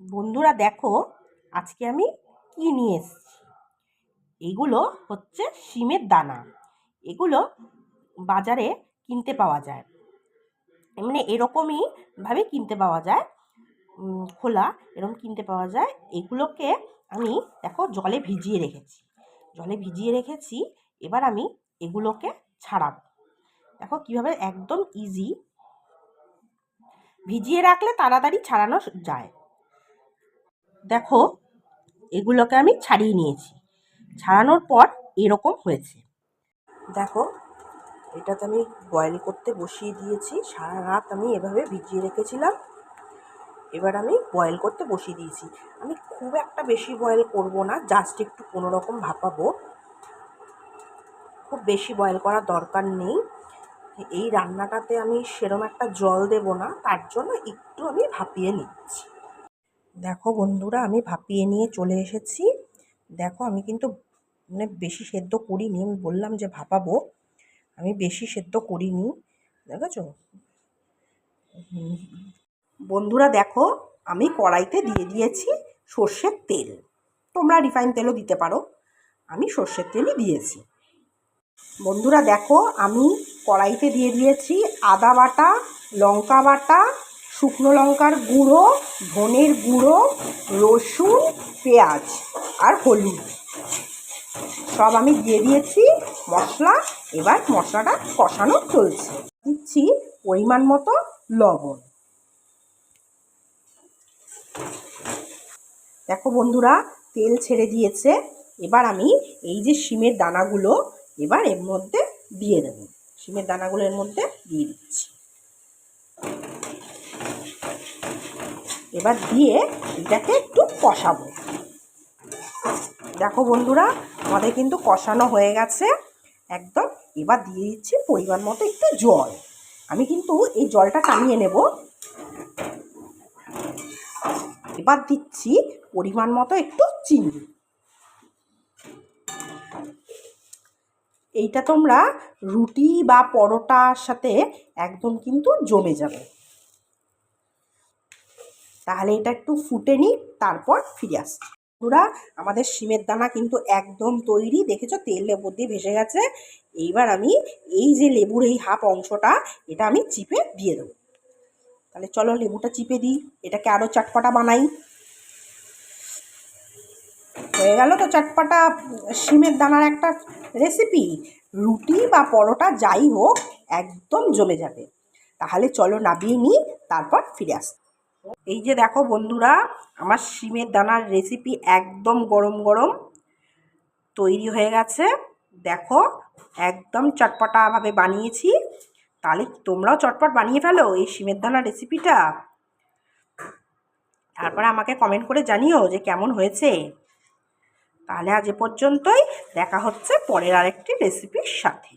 বন্ধুরা দেখো, আজকে আমি কী নিয়ে এসেছি? এগুলো হচ্ছে শিমের দানা। এগুলো বাজারে কিনতে পাওয়া যায়। মানে এরকমই ভাবে কিনতে পাওয়া যায়। খোলা এরকম কিনতে পাওয়া যায়। এগুলোকে আমি দেখো, জলে ভিজিয়ে রেখেছি। জলে ভিজিয়ে রেখেছি, এবার আমি এগুলোকে ছাড়াবো। দেখো কীভাবে একদম ইজি ভিজিয়ে রাখলে তাড়াতাড়ি ছাড়ানো যায়। দেখো, এগুলোকে আমি ছাড়িয়ে নিয়েছি। ছাড়ানোর পর এরকম হয়েছে। দেখো, এটাতে আমি বয়েল করতে বসিয়ে দিয়েছি। সারা রাত আমি এভাবে ভিজিয়ে রেখেছিলাম। এবার আমি বয়েল করতে বসিয়ে দিয়েছি। আমি খুব একটা বেশি বয়েল করব না জাস্ট একটু কোনো রকম ভাপাবো। খুব বেশি বয়েল করার দরকার নেই। এই রান্নাটাতে আমি সেরম একটা জল দেব না, তার জন্য একটু আমি ভাপিয়ে নিচ্ছি। দেখো বন্ধুরা, আমি ভাপিয়ে নিয়ে চলে এসেছি। দেখো, আমি কিন্তু মানে বেশি সেদ্ধ করিনি, আমি বললাম যে ভাপাবো। আমি বেশি সেদ্ধ করিনি, দেখেছ? বন্ধুরা, দেখো, আমি কড়াইতে দিয়ে দিয়েছি সর্ষের তেল। তোমরা রিফাইন তেলও দিতে পারো। আমি সর্ষের তেলই দিয়েছি। বন্ধুরা, দেখো, আমি কড়াইতে দিয়ে দিয়েছি আদা বাটা, লঙ্কা বাটা শুকনো লঙ্কার গুঁড়ো, ধনের গুঁড়ো, রসুন, পেঁয়াজ আর হলুদ। সব আমি দিয়ে দিয়েছি, মশলা। এবার মশলাটা কষানো চলছে। দিচ্ছি পরিমাণ মতো লবণ। দেখো বন্ধুরা, তেল ছেড়ে দিয়েছে। এবার আমি এই যে শিমের দানাগুলো, এবার এর মধ্যে দিয়ে দেবো। শিমের দানাগুলো এর মধ্যে দিয়ে দিচ্ছি। এবার দিয়ে এটাকে একটু কষাবো। দেখো বন্ধুরা, আমাদের কিন্তু কষানো হয়ে গেছে। একদম, এবার দিয়ে দিচ্ছি পরিমাণ মতো একটু জল। আমি কিন্তু এই জলটা টানিয়ে নেব। এবার দিচ্ছি পরিমাণ মতো একটু চিনি। এইটা তোমরা রুটি বা পরোটার সাথে একদম কিন্তু জমে যাবে। তাহলে এটা একটু ফুটে নিই, তারপর ফিরে আসছি বন্ধুরা, আমাদের শিমের দানা কিন্তু একদম তৈরি, দেখেছ? তেল লেবু দিয়ে ভেসে গেছে। এইবার আমি এই যে লেবুর এই হাফ অংশটা, এটা আমি চিপে দিয়ে দেবো। তাহলে চলো লেবুটা চিপে দিই, এটাকে আরও চাটপাটা বানাই। হয়ে গেল তো চাটপাটা। শিমের দানার একটা রেসিপি রুটি বা পরোটা যাই হোক, একদম জমে যাবে। তাহলে চলো নাবিয়ে নিই, তারপর ফিরে আস। এই যে দেখো বন্ধুরা, আমার শিমের দানার রেসিপি একদম গরম গরম তৈরি হয়ে গেছে। দেখো, একদম চটপটাভাবে বানিয়েছি। তাহলে তোমরাও চটপট বানিয়ে ফেলো এই শিমের দানার রেসিপিটা তারপরে আমাকে কমেন্ট করে জানিও যে কেমন হয়েছে। তাহলে আজ এ পর্যন্তই, দেখা হচ্ছে পরের আরেকটি রেসিপির সাথে।